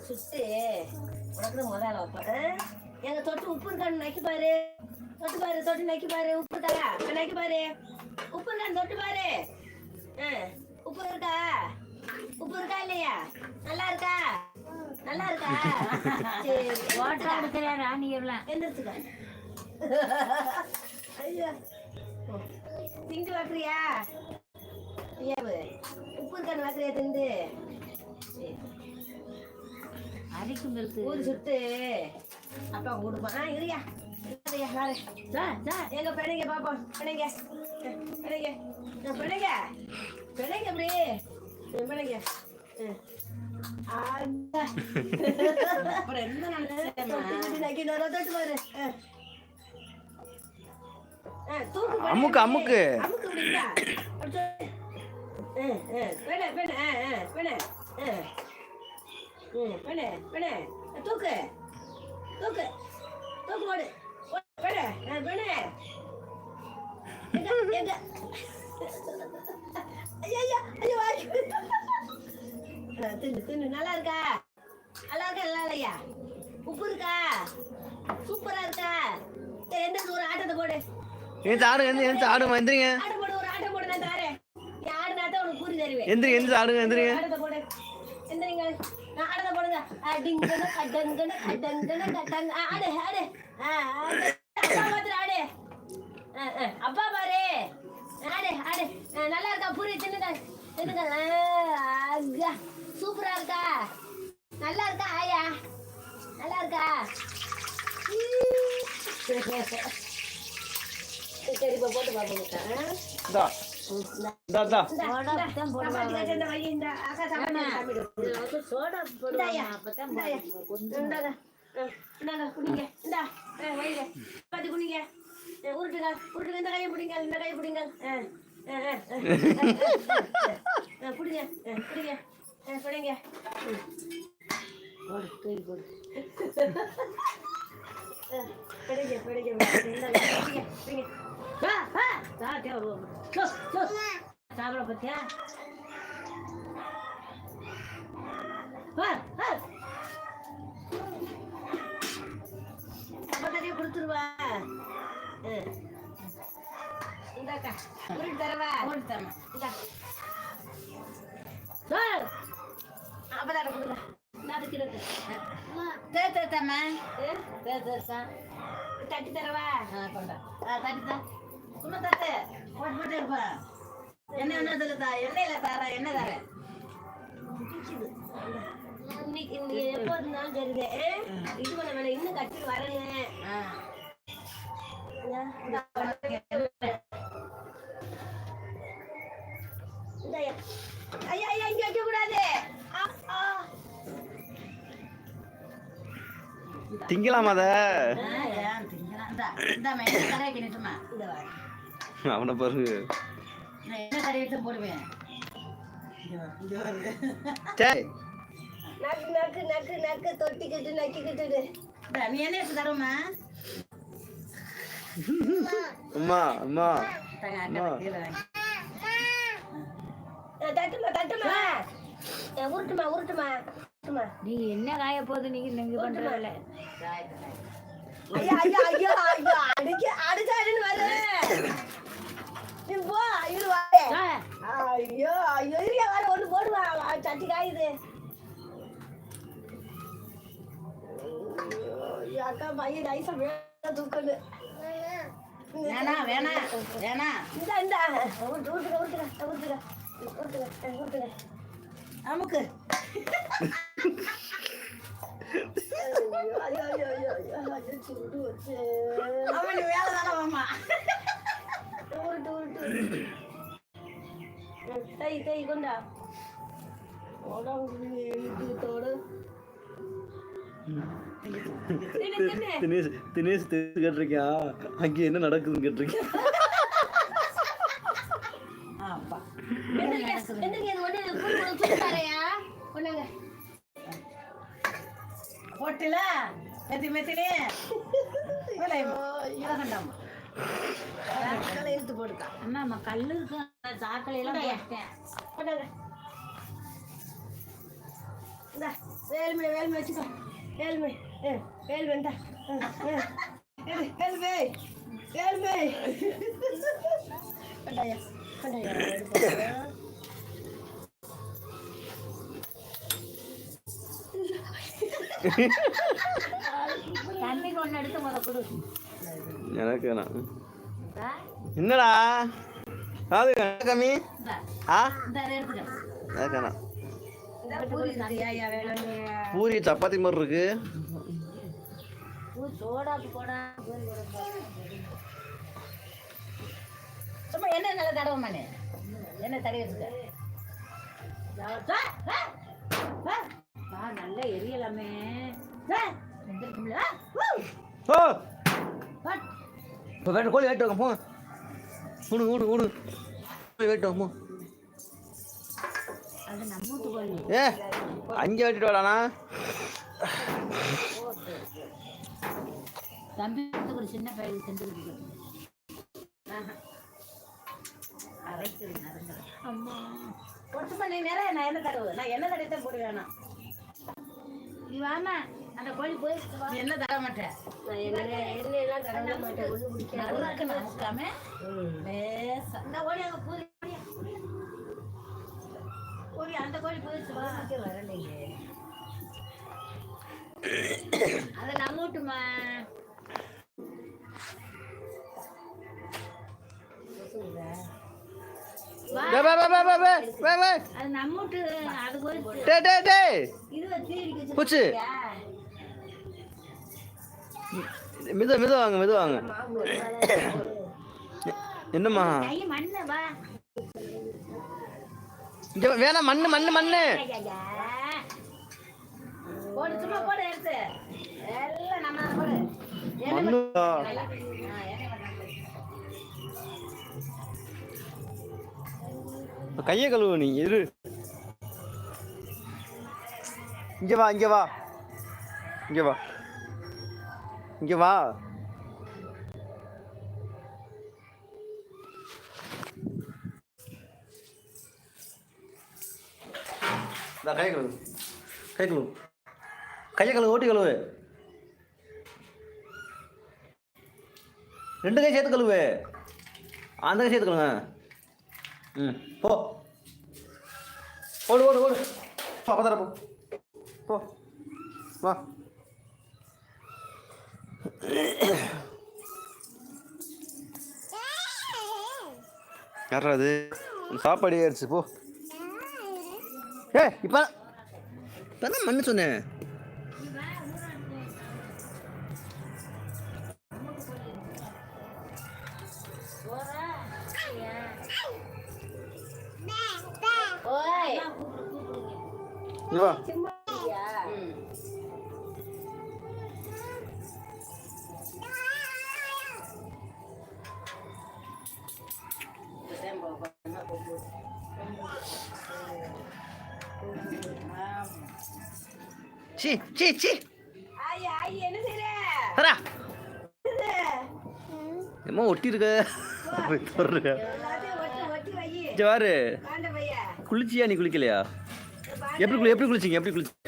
சுட்டு. உனக்கு முதல்ல வைப்பேன் எங்க தொட்டு உப்பு இருக்கான்னு நக்கி பாரு. தொட்டு பாரு தொட்டு நக்கி பாரு. உப்பு இருக்கா நக்கி பாரு. உப்பு இருக்கான்னு தொட்டு பாரு. உப்பு இருக்கா? உப்பு இருக்கா இல்லையா? நல்லா இருக்கா? நல்லா இருக்கா? சரி. ஓட்டா இருக்கிற ராணி எல்லாம் எந்திரிச்சுக்க. ஐயா. திண்டு வைக்கிறியா? ஏவு உப்பு இருக்கான்னு வைக்கிறியா திண்டு. அரிக்கும் இருக்கு. ஊதி சுட்டு. அப்பா கொடுப்பான் ஆ இருயா இருயா வாரு. சார் சார் எங்க பிணைங்க பாப்போம் பிணைங்க பிணைங்க பிணைங்க பிணைங்க அப்படி. பிணைங்க அப்புறம் என்ன பாரு. அமுக்கு, அமுக்கு. அமுக்கு ம், பிணை, பிணை. தூக்கு. தூக்கு. தூக்கு போடு. போடு, பிணை, ஆ, பிணை. எங்க, எங்க? ஐயா, ஐயா, ஐயோ, ஐயோ. ஆ, தின்னு தின்னு. நல்லா இருக்கா? நல்லா இருக்கா நல்லா இல்லையா? உப்பு இருக்கா? சூப்பரா இருக்கா? எந்த ஒரு ஆட்டத்தை போடு. எழுந்து ஆடுங்க எந்த எழுந்து ஆடுங்க எந்திரிங்க. ஆட்டம் போடு ஒரு ஆட்டம் போடு நான் தாரேன். ஆடுனா தான் உனக்கு பூரி தருவேன். எந்திரி எந்திரி ஆடுங்க எந்திரிங்க. எந்திரிங்க நான் ஆடத்தை போடுங்க அடிங்கன கடங்கன கடங்கன கடங்க ஆ, அடே ஆ, ஆடு. அப்பா பாத்துரு ஆடு ஆ, ஆ, அப்பா பாரு ஆடு ஆடு ஆ, நல்லா இருக்கா பூரி தின்னுங்க தின்னுங்க ஆ, அக்கா. சூப்பரா இருக்கா? நல்லா இருக்கா ஆயா? நல்லா இருக்கா சரி இப்ப போட்டு பார்ப்போம் குடிங்க உருட்டுங்க இந்த கையை பிடிங்க இந்த. கையை பிடிங்க பிடிங்க பிடிங்க பிடிங்க பிடிங்க பிடிங்க பிடிங்க சாப்பிட பத்தியா வா, கொடுத்துருவா இந்தாக்கா உருட்டு தரவா போட்டு தரணும். இந்தா. சார் அப்பதாட கொடுங்க தே, தே, தே, தட்டி தரவா கொண்டா. தட்டி தான் சும்மா தட்டு. போட்டு. எண்ணெய் என்ன இதுல தா? எண்ணெயில தாரேன், எண்ணெய் தாரேன். பிடிக்குது. இன்னைக்கு இன்னைக்கு எப்போ இருந்தாலும் சரிதே இது பண்ண வேணாம் இன்னும் கட்டி. இந்தா. இந்தாயா. ஐயா ஐயா இங்க வைக்க கூடாது ஆ, ஆ. திங்கலாமா அத திங்கலாம்? இந்தா, கரையை கிண்டிட்டுமா. இந்த வா. அவனை பாருங்க அம்மா அம்மா. வாங்கி. தட்டுமா தட்டுமா. உருட்டுமா உருட்டுமா உருட்டுமா. நீங்க என்ன காய போகுது நீங்க நீங்க பண்றதில்ல ஐயா ஐயா ஐயா ஐயா அடிக்க அடிச்சாடுன்னு வரு நீ போ இரு வாடே ஐயோ ஐயோ இரியா வர ஒண்ணு போடுவா வா, சட்டி காயுது அக்கா பையன் ஐசா வேணா வேணா வேணா இந்த இந்த அமுக்கு ஐயோ ஐயோ ஐயோ சுடு வச்சு அவன் வேலை தானே மாமா உருட்டு உருட்டு தை தை கொண்டா. தினேஷ் தினேஷ் தெரிஞ்சு கேட்டிருக்கேன் அங்கே என்ன நடக்குதுன்னு கொண்டாங்க. போட்டுல? மெத்தி மெத்திலே? இலகண்டாமா கலை இழுத்து போடுக்கா அம்மா கல்லு இருக்கு. சாக்கலை எல்லாம். போட்டேன் இந்தா, வச்சுக்கோ. வேலுமணி ஆ, வேலுமணி இந்தா. கொண்டாயா எடுப்பா. தண்ணி கொண்டு எடுத்து முத கொடு. எனக்கு வேணாம் என்னடா? காது கம்மி? ஆ? எனக்கு வேணாம் பூரி சப்பாத்தி மாதிரி இருக்கு. எண்ணெய் நல்லா தடவி ஆ. ஆ, நல்லா எரியலாமே. இப்போ வேட்டு கோழி வேட்டு வாங்க போ. ஊடு ஊடு ஊடு கோழி வேட்டு வாங்க போ. அது நம்ம வீட்டு கோழி. ஏ அங்கே வெட்டிட்டு வாடாண்ணா தம்பி ஒரு சின்ன பையன் அம்மா. ஒட்டு பண்ணி நேரம் நான் என்ன தடவு. நான் என்ன தடவை தான் போடுவேன். நீ வாமா அந்த கோழி போயிட்டு வா. என்ன தடவ மாட்டேன் நான் எண்ணெய் எண்ணெயெல்லாம் தடவ மாட்டேன் ஒண்ணு பிடிக்காது. நமக்காம. லேசா இந்த கோழி அங்கே பூரி கோழி அந்த கோழி இங்க வரலைங்க. அதை நம்ம விட்டுமா வா டே பே பே பே பே பே பே பே அது நம்ம விட்டு அது டே இது வச்சு மெது மெது வாங்க மெது வாங்க. என்னம்மா? மண்ணு வா வேணாம் மண்ணு மண்ணு மண்ணு. மண்ணு கையை கழுவு நீ இரு. இங்க வா இங்க வா. இங்க வா. இங்கே வா. கை கழுவு. கை கழுவு. கையை கழுவு ஓட்டி கழுவு. ரெண்டு கை சேர்த்து கழுவு. அந்த கை சேர்த்து கழுவுங்க ம் போ. ஓடு ஓடு ஓடு. போ போ. போ. வா. யாரா அது சாப்பாடு ஆயிடுச்சு போ. ஏ இப்போ இப்போ தான் மண்ணு சொன்னேன். வா. சி சி சி? வரா என்னமோ ஒட்டி இருக்க பாரு. குளிச்சியா நீ குளிக்கலையா? எப்படி எப்படி குளிச்சிங்க எப்படி குளிச்சிங்க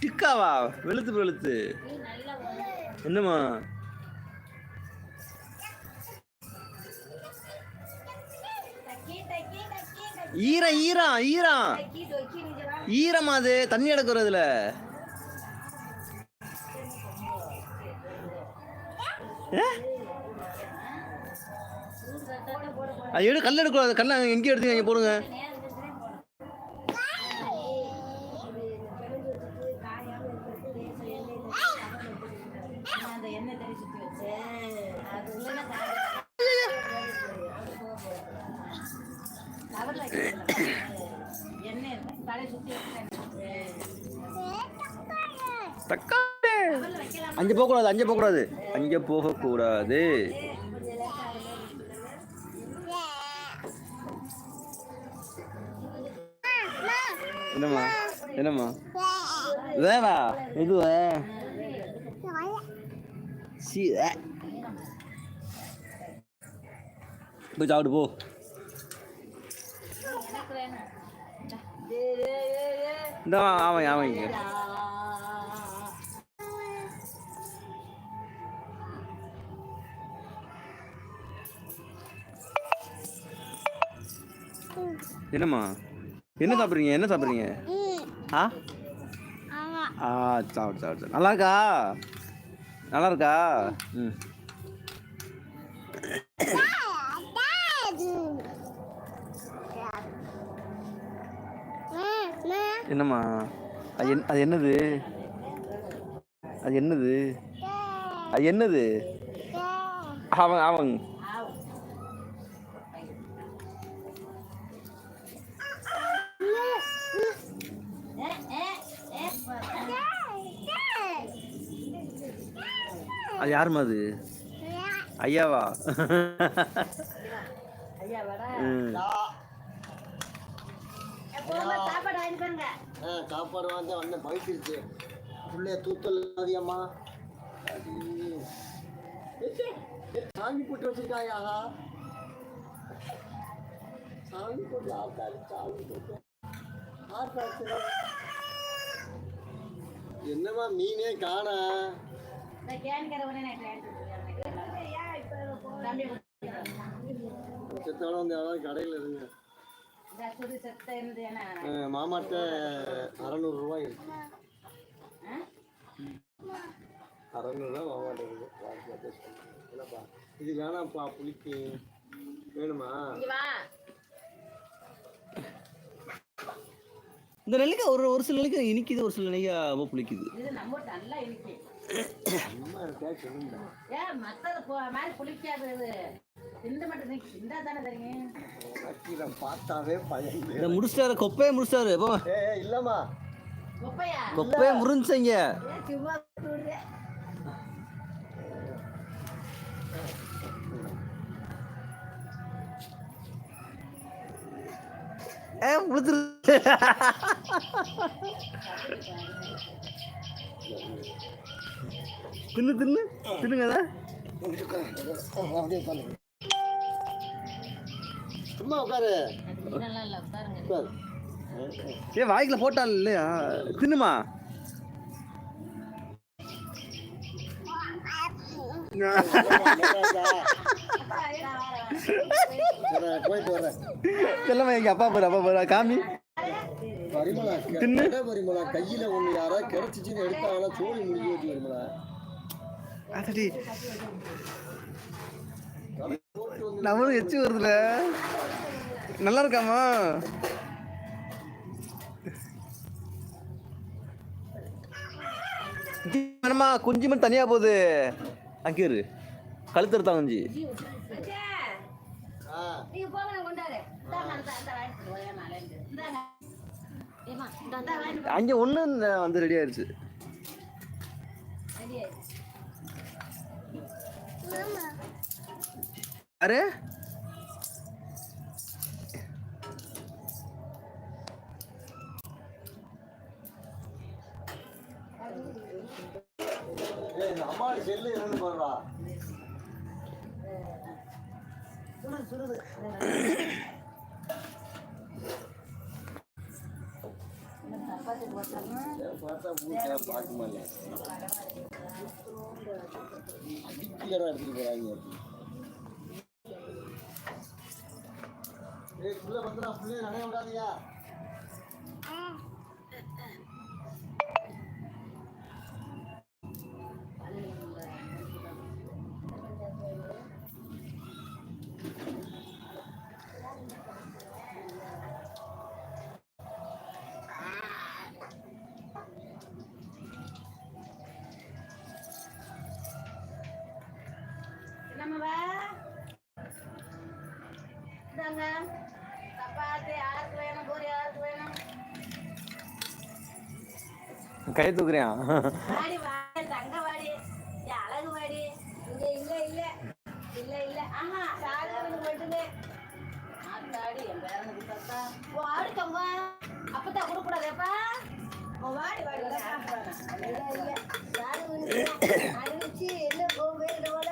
டிக்காவா வெளுத்து வெளுத்து. என்னம்மா? ஈரம் ஈரம் ஈரான் ஈரமா அது? தண்ணி எடுக்கிறதுல எடு கல் எடுக்கூடாது கல்ல எங்கே எடுத்தீங்க இங்கே போடுங்க. தக்காளி. அஞ்சு போகக்கூடாது அஞ்சு போகக்கூடாது. அங்கே போகக்கூடாது. என்னம்மா? என்னம்மா? வேவா? எதுவா சி போய் சாப்பிட்டு போ. எனக்கு வேணும் இந்த ஆமாம் ஆமாங்க என்னம்மா? என்ன சாப்பிட்றீங்க? என்ன சாப்பிட்றீங்க? ஆ? ஆ சாப்பிடு சாப்பிடு நல்லா இருக்கா நல்லா இருக்கா ம். என்னம்மா? அது என் அது என்னது? அது என்னது? அது என்னது? அவன் அவன் அது யாரும்மா அது? ஐயாவா? சாப்பாடு வந்து அண்ணன் பயிற்சிருச்சு பிள்ளைய தூத்தல் அதிகம்மா சாமி போட்டு வச்சிருக்காயா? சாமி போட்டு ஆத்தாடி சாமி போட்டு. ஆத்தாடி. என்னம்மா மீனே காணா. செத்தோட வந்து யாராவது கடையில் இருங்க. மாமாட்ட அறநூறுரூவாய் இருக்கு. அறநூறுரூவா மாமாட்ட இருக்கு. இது வேணாம்ப்பா புளிக்கு வேணுமா? இங்க வா. இந்த நெல்லிக்காய் ஒரு ஒரு சில நெல்லிக்காய் இனிக்குது ஒரு சில நெல்லிக்காய் ரொம்ப புளிக்குது. முடிச்சிட்டாரு கொப்பையே முடிச்சிட்டாரு போ. ஏ இல்லம்மா. குப்பையா? கொப்பையே முறிஞ்சிங்க ஏ புளிச்சிரு தின்னு தின்னு. தின்னுங்க சும்மா உட்காரு. ஏ வாய்க்குல போட்டால் இல்லையா? தின்னுமா? செல்லம்மா எங்க அப்பா பாரு அப்பா பாரு காமி. பரிமளா தின்னு. பரிமளா கையில ஒண்ணு யாராவது கிடைச்சிச்சுன்னு எடுத்தாங்கன்னா சோழி முடிஞ்சு வச்சு பரிமளா. அதடி நம்மளும் எச்சு வருதுல. நல்லா இருக்காமா? வேணுமா குஞ்சு மட்டும் தனியா போகுது. அங்கே இரு. கழுத்து எடுத்தா குஞ்சு. நீங்க போங்க கொண்டாரு அங்கே ஒன்று வந்து ரெடி ஆயிடுச்சு ரெடி யாரு? எடுத்துட்டு போறாங்க ஏய் புள்ள வந்துடா புள்ளைய நடைய விடாதீங்க. சொல்லுங்க சப்பாத்தி யாருக்கு வேணும் பூரி யாருக்கு வேணும்? கை தூக்குறியா? வாடி வாடி தங்க வாடி. அழகு வாடி. இங்க இல்ல இல்ல இல்ல இல்ல. ஆஹா சாதகனுக்கு மட்டுமே. ஆத்தாடி என் பேரனுக்கு பார்த்தா. வாடி தங்க அப்பதான் கொடுக்க கூடாதேப்பா வாடி வாடி. இல்ல இல்ல. என்ன போவேன் போல